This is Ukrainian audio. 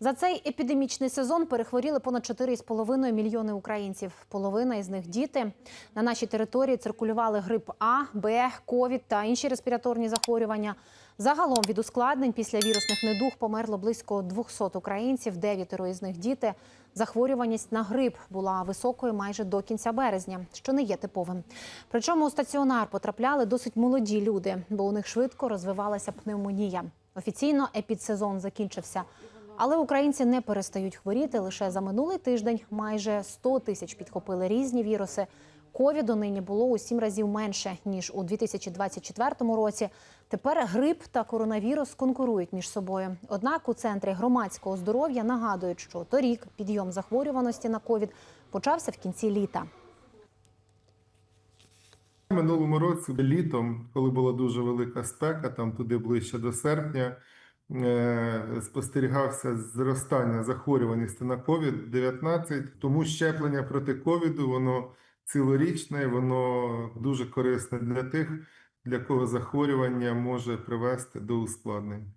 За цей епідемічний сезон перехворіли понад 4,5 мільйони українців. Половина із них діти. На нашій території циркулювали грип А, Б, ковід та інші респіраторні захворювання. Загалом від ускладнень після вірусних недуг померло близько 200 українців, дев'ятеро із них діти. Захворюваність на грип була високою майже до кінця березня, що не є типовим. Причому у стаціонар потрапляли досить молоді люди, бо у них швидко розвивалася пневмонія. Офіційно епідсезон закінчився. Але українці не перестають хворіти. Лише за минулий тиждень майже 100 тисяч підхопили різні віруси. Ковіду нині було у сім разів менше ніж у 2024 році. Тепер грип та коронавірус конкурують між собою. Однак у центрі громадського здоров'я нагадують, що торік підйом захворюваності на ковід почався в кінці літа. Минулому році літом, коли була дуже велика спека, там туди ближче до серпня, спостерігався зростання захворюваності на COVID-19, тому щеплення проти ковіду воно цілорічне, воно дуже корисне для тих, для кого захворювання може привести до ускладнень.